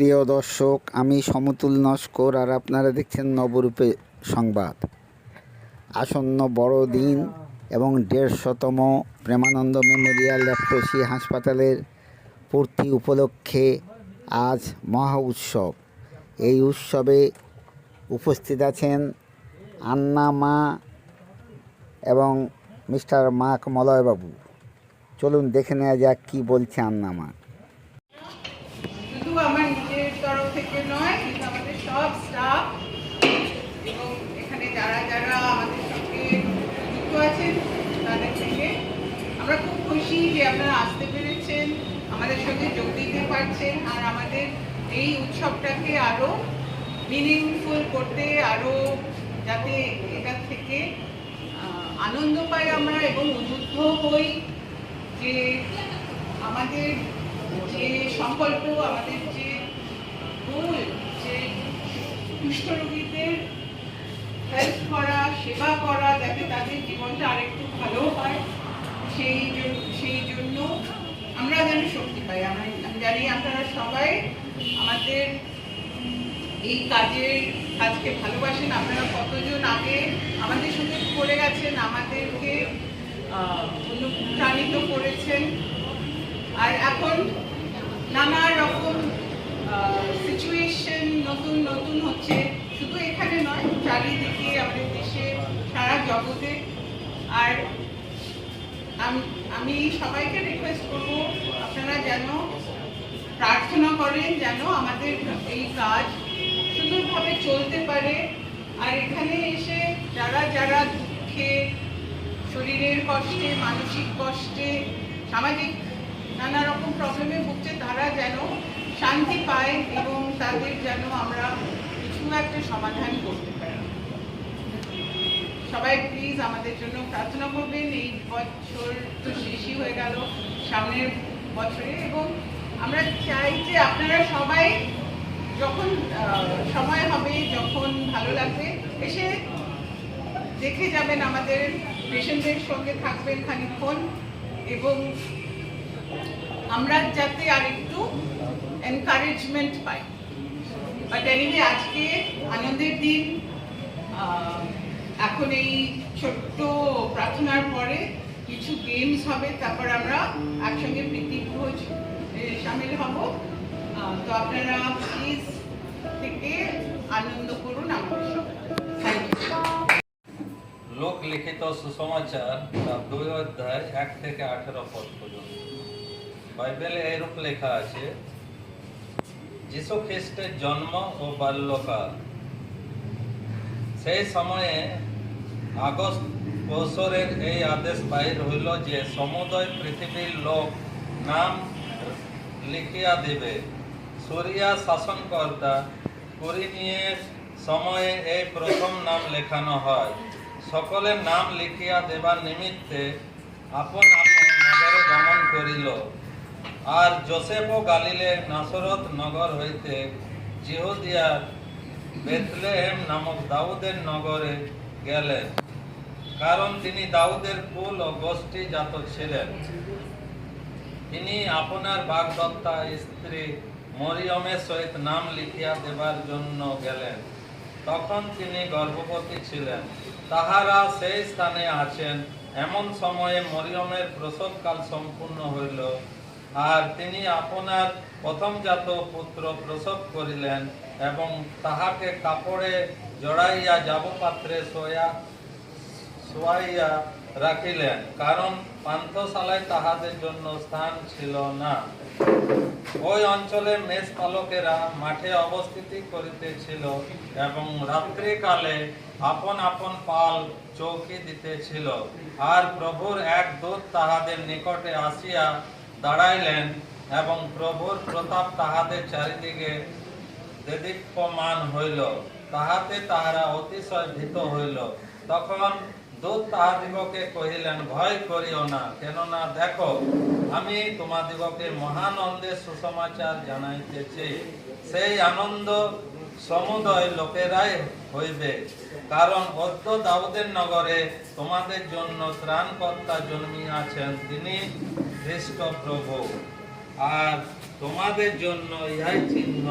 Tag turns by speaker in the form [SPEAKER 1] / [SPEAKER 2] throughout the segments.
[SPEAKER 1] প্রিয় দর্শক, আমি সমতুল নস্কর আর আপনারা দেখছেন নবরূপে সংবাদ। আসন্ন বড়দিন এবং দেড়শতম প্রেমানন্দ মেমোরিয়াল ল্যাপ্রসি হাসপাতালের পূর্তি উপলক্ষে আজ মহা উৎসব। এই উৎসবে উপস্থিত আছেন আন্না মা এবং মিস্টার মাক মলয়বাবু। চলুন দেখে নেওয়া যাক কী বলছে আন্না মা।
[SPEAKER 2] আমার তরফ থেকে নয়, কিন্তু আমাদের সব স্টাফ এবং এখানে যারা যারা আমাদের সঙ্গে যুক্ত আছেন, তাদের থেকে আমরা খুব খুশি যে আপনারা আসতে পেরেছেন, আমাদের সঙ্গে যোগ দিতে পারছেন, আর আমাদের এই উৎসবটাকে আরও মিনিংফুল করতে, আরও যাতে এটা থেকে আনন্দ পাই আমরা এবং উদ্বুদ্ধ হই যে আমাদের যে সংকল্প, আমাদের যে গোল যে কুষ্ঠরোগীদের হেল্প করা, সেবা করা, যাতে তাদের জীবনটা আরেকটু ভালো হয়, সেই সেই জন্য আমরা যেন শক্তি পাই। আমরা, আমি জানি আপনারা সবাই আমাদের এই কাজের, কাজকে ভালোবাসেন। আপনারা কতজন আগে আমাদের সঙ্গে করে গেছেন, আমাদেরকে অনুপ্রাণিত করেছেন। আর এখন নানা রকম সিচুয়েশন নতুন নতুন হচ্ছে। শুধু এখানে নয়, চারিদিকে আমাদের দেশে, সারা জগতে। আর আমি সবাইকে রিকোয়েস্ট করব, আপনারা যেন প্রার্থনা করেন যেন আমাদের এই কাজ সুন্দরভাবে চলতে পারে। আর এখানে এসে যারা যারা দুঃখে, শরীরের কষ্টে, মানসিক কষ্টে, সামাজিক নানা রকম প্রবলেমে ভুগছে, তারা যেন শান্তি পায় এবং তাদের যেন আমরা কিছু একটা সমাধান করতে পারি। সবাই প্লিজ আমাদের জন্য প্রার্থনা করবেন। এই বছর তো শেষই হয়ে গেল সামনের বছরে এবং আমরা চাই যে আপনারা সবাই যখন সময় হবে, যখন ভালো লাগবে, এসে দেখে যাবেন আমাদের পেশেন্টদের সঙ্গে থাকবেন খানিক্ষণ এবং আমরা যাতে আর একটু এনকারেজমেন্ট পাই বাট এনিওয়ে আজকে আনন্দের দিন। এখন এই ছোট্ট প্রার্থনার পরে কিছু গেমস হবে, তারপর আমরা একসঙ্গে প্রীতি ভোজ সামিল হব। তো আপনারা প্লিজ থেকে আনন্দ করুন আমাদের ইউ
[SPEAKER 3] লোকলিখিত সুসমাচার তার দুই অধ্যায় এক থেকে আঠেরো পদ পর্যন্ত। বাইবেলে এরূপ লেখা আছে যীশু খ্রিস্টের জন্ম ও বাল্যকাল। সেই সময়ে আগস্ট বছরের এই আদেশ বাইর হইল যে সমুদয় পৃথিবীর লোক নাম লিখিয়া দিবে। সুরিয়া শাসনকর্তা কুরিনিয়ের সময়ে এই প্রথম নাম লেখানো হয়। সকলের নাম লিখিয়া দেবার নিমিত্তে আপন আপন নগরে গমন করিল। আর যোসেফ ও গালিলে নাসরত নগর হইতে জিহুদিয়ার বেথলেহেম নামক দাউদের নগরে গেলেন। কারণ তিনি দাউদের কুল ও গোষ্ঠী জাত ছিলেন। তিনি আপনার বাগদত্তা স্ত্রী মরিয়মের সহিত নাম লিখিয়া দেবার জন্য গেলেন। তখন তিনি গর্ভবতী ছিলেন। তাহারা সেই স্থানে আছেন। এমন সময়ে মরিয়মের প্রসবকাল সম্পূর্ণ হইল। আর তিনি আপনার প্রথমজাত পুত্র প্রসব করিলেন এবং তাহাকে কাপড়ে জড়াইয়া যাবপাত্রে সোয়া শোয়াইয়া রাখিলেন, কারণ পান্থশালায় তাহাদের জন্য স্থান ছিল না। ওই অঞ্চলে মেষ পালকেরা মাঠে অবস্থিতি করিতেছিল এবং রাত্রিকালে আপন আপন পাল চৌকি দিতেছিল। আর প্রভুর এক দূত তাহাদের নিকটে আসিয়া দাঁড়াইলেন এবং প্রভুর প্রতাপ তাহাদের চারিদিকে দেদীপ্যমান হইল। তাহাতে তাহারা অতিশয় ভীত হইল। তখন দূত তাহাদিগকে কহিলেন, ভয় করিও না, কেননা দেখো, আমি তোমাদিগকে মহানন্দের সুসমাচার জানাইতেছি। সেই আনন্দ সমুদয় লোকেরাই হইবে। কারণ অদ্য দাউদের নগরে তোমাদের জন্য ত্রাণকর্তা জন্মিয়াছেন। তিনি খ্রিস্ট প্রভু।
[SPEAKER 4] আর তোমাদের জন্য ইহাই চিহ্ন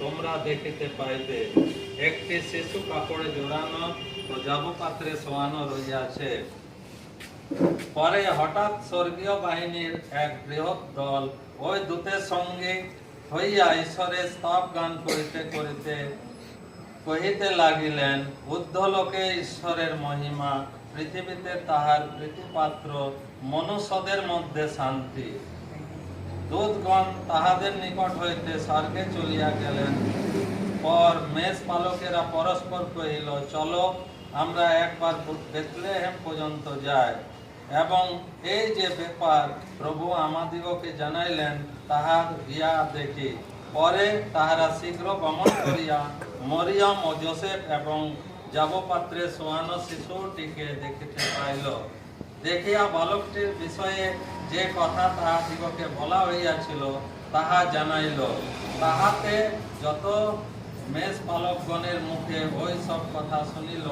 [SPEAKER 4] তোমরা দেখিতে পাইবে। একটি শিশু কাপড়ে জোড়ানো ও পাত্রে শোয়ানো রইয়াছে পরে হঠাৎ স্বর্গীয় বাহিনীর এক বৃহৎ দল ওই দূতের সঙ্গে হইয়া ঈশ্বরের স্তব গান করিতে করিতে কহিতে লাগিলেন ঊর্ধ্বলোকে ঈশ্বরের মহিমা, পৃথিবীতে তাহার প্রীতিপাত্র মনুষ্যদের মধ্যে শান্তি। দূতগণ তাহাদের নিকট হইতে স্বর্গে চলিয়া গেলেন। পর মেষ পালকেরা পরস্পর কহিল, চলো, আমরা একবার বেতলেহেম পর্যন্ত যাই। এবং এই যে ব্যাপার প্রভু আমাদিগকে জানাইলেন, তাহার গিয়া দেখি। পরে তাহারা শীঘ্র গমন করিয়া মরিয়ম ও জোসেফ এবং যাবপাত্রে সোয়ানো শিশুটিকে দেখিতে পাইল। দেখিয়া বালকটির বিষয়ে যে কথা তাহাদিগকে বলা হইয়াছিল তাহা জানাইল তাহাতে যত মেষ পালকগণের মুখে ওই সব কথা শুনিল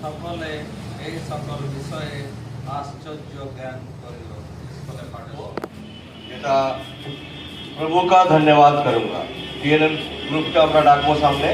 [SPEAKER 4] সকলে এই সকল বিষয়ে আশ্চর্য জ্ঞান করিল সকলে পাঠে
[SPEAKER 3] এটা प्रभु का धन्यवाद करूंगा टीएनएम ग्रुप का আমরা ডাকবো সামনে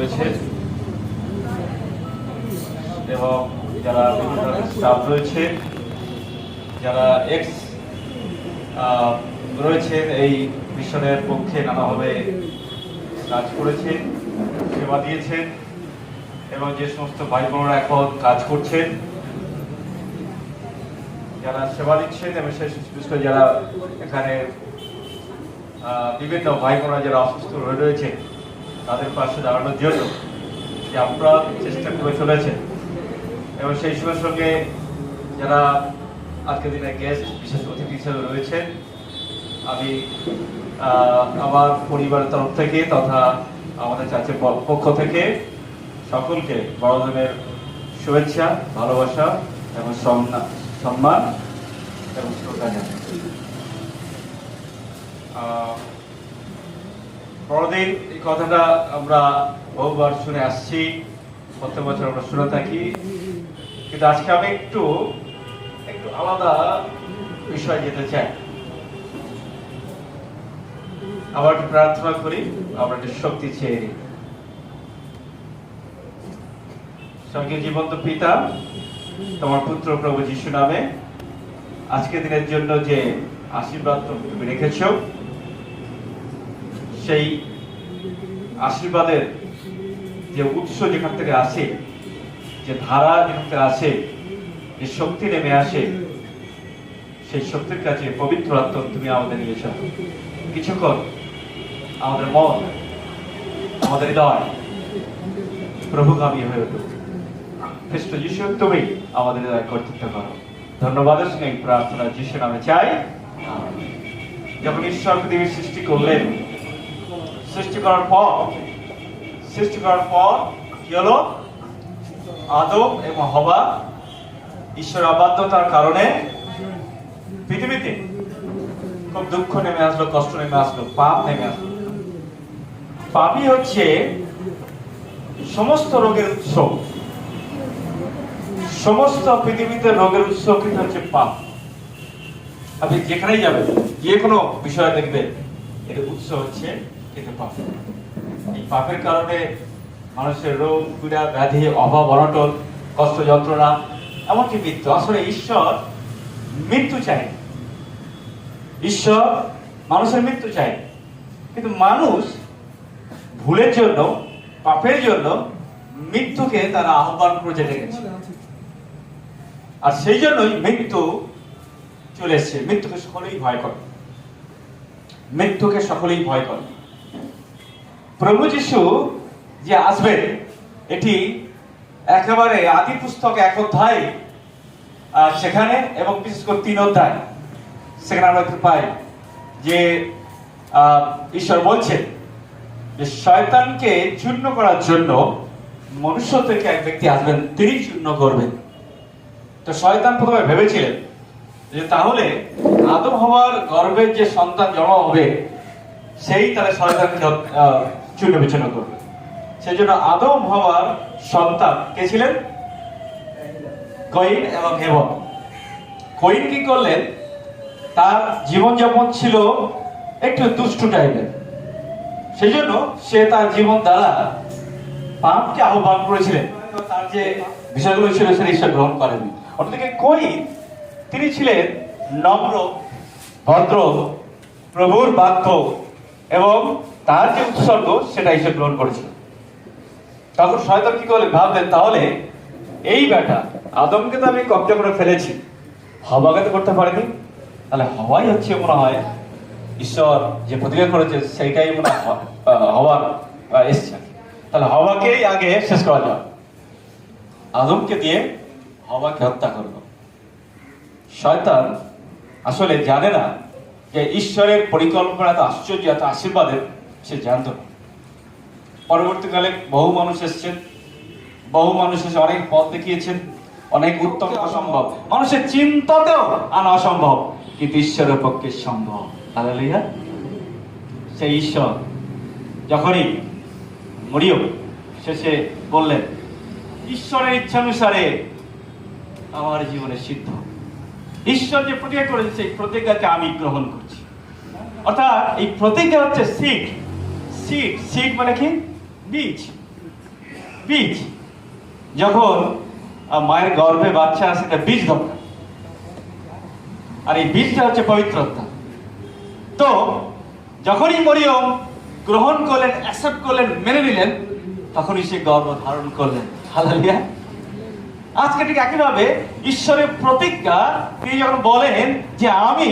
[SPEAKER 3] রয়েছেন এবং যারা বিভিন্ন স্টাফ রয়েছে, যারা এক্স রয়েছেন এই মিশনের পক্ষে নানাভাবে কাজ করেছেন,
[SPEAKER 4] সেবা দিয়েছেন, এবং যে সমস্ত ভাই বোনরা এখন কাজ করছেন, যারা সেবা দিচ্ছেন এবং বিশেষ করে যারা এখানে বিভিন্ন ভাই বোনরা যারা অসুস্থ হয়ে রয়েছে তাদের পাশে দাঁড়ানোর জন্য যে আপনারা চেষ্টা করে চলেছেন। এবং সেই সঙ্গে সঙ্গে যারা আজকের দিনে গেস্ট বিশেষ অতিথি হিসেবে রয়েছেন, আমি আমার পরিবারের তরফ থেকে তথা আমাদের চাচের পক্ষ থেকে সকলকে বড়দিনের শুভেচ্ছা, ভালোবাসা এবং সম্মান এবং শ্রদ্ধা জানাই বড়দিন এই কথাটা আমরা বহুবার শুনে আসছি, প্রত্যেক বছর আমরা শুনে থাকি। কিন্তু আজকে আমি একটু একটু আলাদা বিষয় যেতে চাই। আবার একটু প্রার্থনা করি, আমরা একটু শক্তি চেয়ে সঙ্গে জীবন্ত পিতা, তোমার পুত্র প্রভু যিশু নামে আজকের দিনের জন্য যে আশীর্বাদ তুমি রেখেছ সেই আশীর্বাদের যে উৎস যেখান থেকে আসে, যে ধারা যেখান থেকে আসে, যে শক্তি নেমে আসে, সেই শক্তির কাছে পবিত্র আত্ম তুমি আমাদের নিয়ে কিছুক্ষণ আমাদের মন, আমাদের হৃদয় প্রভুগামী হয়ে উঠুক। খ্রিস্ট যিশু তুমি আমাদের হৃদয় কর্তৃত্ব করো। ধন্যবাদের সঙ্গে প্রার্থনা যিশু নামে চাই। যখন ঈশ্বর পৃথিবীর সৃষ্টি করলেন সৃষ্টি করার পর, সৃষ্টি করার পর কি হলো? আদম এবং হবা ঈশ্বর অবাধ্যতার কারণে পৃথিবীতে খুব দুঃখ নেমে আসলো, কষ্ট নেমে আসলো, পাপ নেমে আসলো। পাপই হচ্ছে সমস্ত রোগের উৎস। সমস্ত পৃথিবীতে রোগের উৎস কিন্তু হচ্ছে পাপ। আপনি যেখানেই যাবেন, যে কোনো বিষয় দেখবেন, এর উৎস হচ্ছে কিন্তু পাপ এই পাপের কারণে মানুষের রোগ, পীড়া, ব্যাধি, অভাব, অনটন, কষ্ট, যন্ত্রণা, এমনকি মৃত্যু। আসলে ঈশ্বর মৃত্যু চায়। ঈশ্বর মানুষের মৃত্যু চায়। কিন্তু মানুষ ভুলের জন্য, পাপের জন্য মৃত্যুকে তারা আহ্বান করে ডেকেছে আর সেই জন্যই মৃত্যু চলে এসছে। মৃত্যুকে সকলেই ভয় করে। মৃত্যুকে সকলেই ভয় করে। প্রভু যিশু যে আসবে এটি একেবারে আদি পুস্তক এক অধ্যায় সেখানে এবং বিশেষ করে তিন অধ্যায়, সেখানে আমরা পাই যে ঈশ্বর বলছেন যে শয়তানকে চূর্ণ করার জন্য মনুষ্য থেকে এক ব্যক্তি আসবেন, তিনি চূর্ণ করবেন। তো শয়তান প্রথমে ভেবেছিলেন যে তাহলে আদম হওয়ার গর্ভের যে সন্তান জন্ম হবে, সেই তাহলে শয়তানকে চূর্ণ বিচ্ছিন্ন করবে। সেই জন্য আদম হওয়ার সন্তান কে ছিলেন? কইন এবং হেবন। কইন কি করলেন? তার জীবনযাপন ছিল একটু দুষ্টু টাইপের। সেই জন্য সে তার জীবন দ্বারা পাপকে আহ্বান করেছিলেন। তার যে বিষয়গুলো ছিল সেটা ঈশ্বর গ্রহণ করেননি অন্যদিকে কইন, তিনি ছিলেন নম্র, ভদ্র, প্রভুর বাধ্য এবং তার যে উৎসর্গ সেটা ঈশ্বর গ্রহণ করেছিলেন তখন শয়তান কি করলেন? ভাবলেন, তাহলে এই বেটা আদমকে তো আমি কবজা করে ফেলেছি। হবাকে তো করতে পারিনি। তাহলে হওয়াই হচ্ছে মনে হয়, ঈশ্বর যে প্রতিজ্ঞা করেছে, সেইটাই মনে হওয়ার এসছে। তাহলে হওয়াকেই আগে শেষ করা যাক। আদমকে দিয়ে হওয়াকে হত্যা করল। শয়তান আসলে জানে না যে ঈশ্বরের পরিকল্পনা, এত আশ্চর্য, এত আশীর্বাদের সে জানত। না পরবর্তীকালে বহু মানুষ এসেছেন। বহু মানুষ এসে অনেক পথ দেখিয়েছেন। অনেক উত্তম অসম্ভব। মানুষের চিন্তাতেও আনা অসম্ভব কিন্তু ঈশ্বরের পক্ষে সম্ভব। হালেলুয়া। সেই ঈশ্বর যখনই মরিয়ম শেষে বললেন ঈশ্বরের ইচ্ছানুসারে আমার জীবনে সিদ্ধ ঈশ্বর যে প্রতিজ্ঞা করেছে সেই প্রতিজ্ঞাকে আমি গ্রহণ করছি। অর্থাৎ এই প্রতিজ্ঞা হচ্ছে সিড সিড সিট মানে কি? বীজ। বীজ। যখন মায়ের গর্ভে বাচ্চা আসে, এটা বীজ দরকার আর এই বীজটা হচ্ছে পবিত্রতা। তো, যখনই মরিয়ম গ্রহণ করলেন অ্যাকসেপ্ট করলেন, মেনে নিলেন, তখনই সে গর্ব ধারণ করলেন। হালালিয়া। আজকে ঠিক একইভাবে ঈশ্বরের প্রতিজ্ঞা, তিনি যখন বলেন যে আমি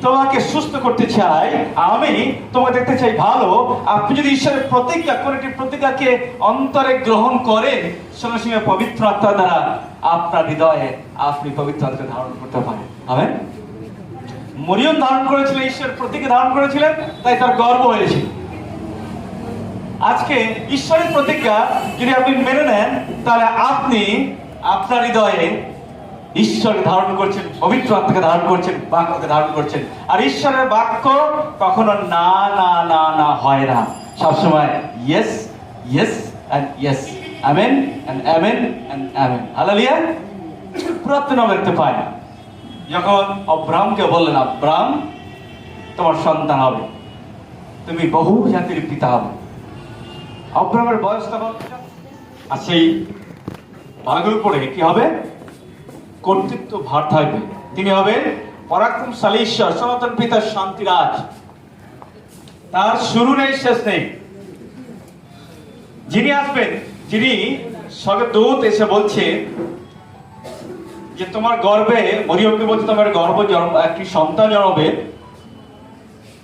[SPEAKER 4] তোমাকে সুস্থ করতে চাই, আমি তোমাকে দেখতে চাই ভালো, আপনি যদি ঈশ্বরের প্রতিজ্ঞা কোন একটি প্রতিজ্ঞাকে অন্তরে গ্রহণ করেন সঙ্গে সঙ্গে পবিত্র আত্মা দ্বারা আপনার হৃদয়ে আপনি পবিত্র আত্মাকে ধারণ করতে পারেন। আমেন? মরিয়ম ধারণ করেছিলেন ঈশ্বরের প্রতিজ্ঞা ধারণ করেছিলেন, তাই তার গর্ব হয়েছিল আজকে ঈশ্বরের প্রতিজ্ঞা যদি আপনি মেনে নেন, তাহলে আপনি আপনার হৃদয়ে ঈশ্বর ধারণ করছেন, পবিত্র আত্মাকে ধারণ করছেন, বাক্যকে ধারণ করছেন। আর ঈশ্বরের বাক্য কখনো না না না না হয় না। সবসময় yes yes and yes amen and amen and amen hallelujah পুরাতন দেখতে পায় যখন অব্রামকে বললেন আব্রাম তোমার সন্তান হবে। তুমি বহু জাতির পিতা হবে। অব্রামের বয়স তখন আর সেই বাঘের উপরে কি হবে? কর্তৃত্ব ভার থাকবে। তিনি হবেন পরাক্রমশালী ঈশ্বর সনাতন পিতার শান্তিরাজ। তার শুরু নেই, শেষ নেই। যিনি আসবেন, যিনি স্বর্গদূত এসে বলছে যে, তোমার গর্বে মরিয়মকে বলছে, তোমার গর্ব জন্ম, একটি সন্তান জন্মবে।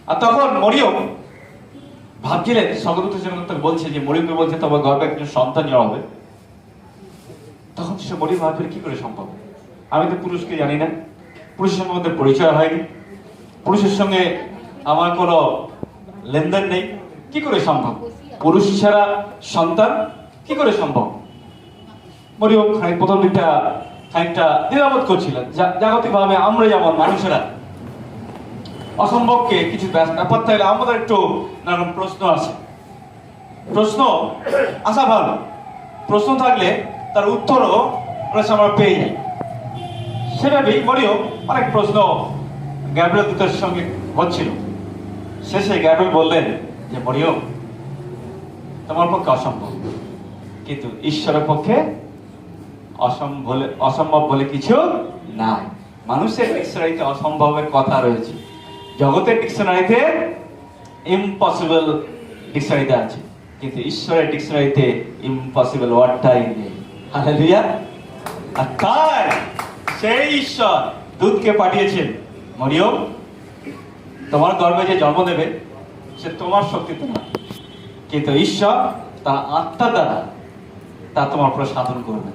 [SPEAKER 4] আর তখন মরিয়ম ভাবছিলেন, স্বর্গদূত তাকে বলছে যে মরিয়মকে বলছে, তোমার গর্বে একজন সন্তান জন্মাবে। তখন সে মরিয়ম ভাবছিল কি করে সম্ভব? আমি তো পুরুষকে জানি না। পুরুষের সঙ্গে আমাদের পরিচয় হয়নি। পুরুষের সঙ্গে আমার কোনো লেনদেন নেই। কি করে সম্ভব? পুরুষ ছাড়া সন্তান কি করে সম্ভব? মরিয়ম খানিক প্রথম দিকটা খানিকটা দ্বিধাবোধ করছিলেন। জাগতিক ভাবে আমরা যেমন মানুষেরা অসম্ভবকে কিছু ব্যাপার থাকলে আমাদের একটু নানান প্রশ্ন আছে প্রশ্ন আসা ভালো। প্রশ্ন থাকলে তার উত্তরও সময় আমরা পেয়ে যাই। সেভাবেই মরিও অনেক প্রশ্ন গ্যাব্রিয়েল দূতের সঙ্গে হচ্ছিল। শেষে গ্যাব্রিয়েল বললেন যে, মরিয়ম, তোমার পক্ষে অসম্ভব। কিন্তু ঈশ্বরের পক্ষে অসম্ভব বলে অসম্ভব বলে কিছু নাই। মানুষের ডিকশনারিতে অসম্ভবের কথা রয়েছে। জগতের ডিকশনারিতে ইম্পসিবল ডিকশনারিতে আছে। কিন্তু ঈশ্বরের ডিকশনারিতে ইম্পসিবল ওয়ার্ডটাই নেই। হালেলুয়া আর তাই সেই ঈশ্বর দূতকে পাঠিয়েছেন। মরিয়ম, তোমার গর্ভে যে জন্ম দেবে, সে তোমার শক্তিতে না কিন্তু ঈশ্বর তার আত্মা দ্বারা তা তোমার উপরে সাধন করবে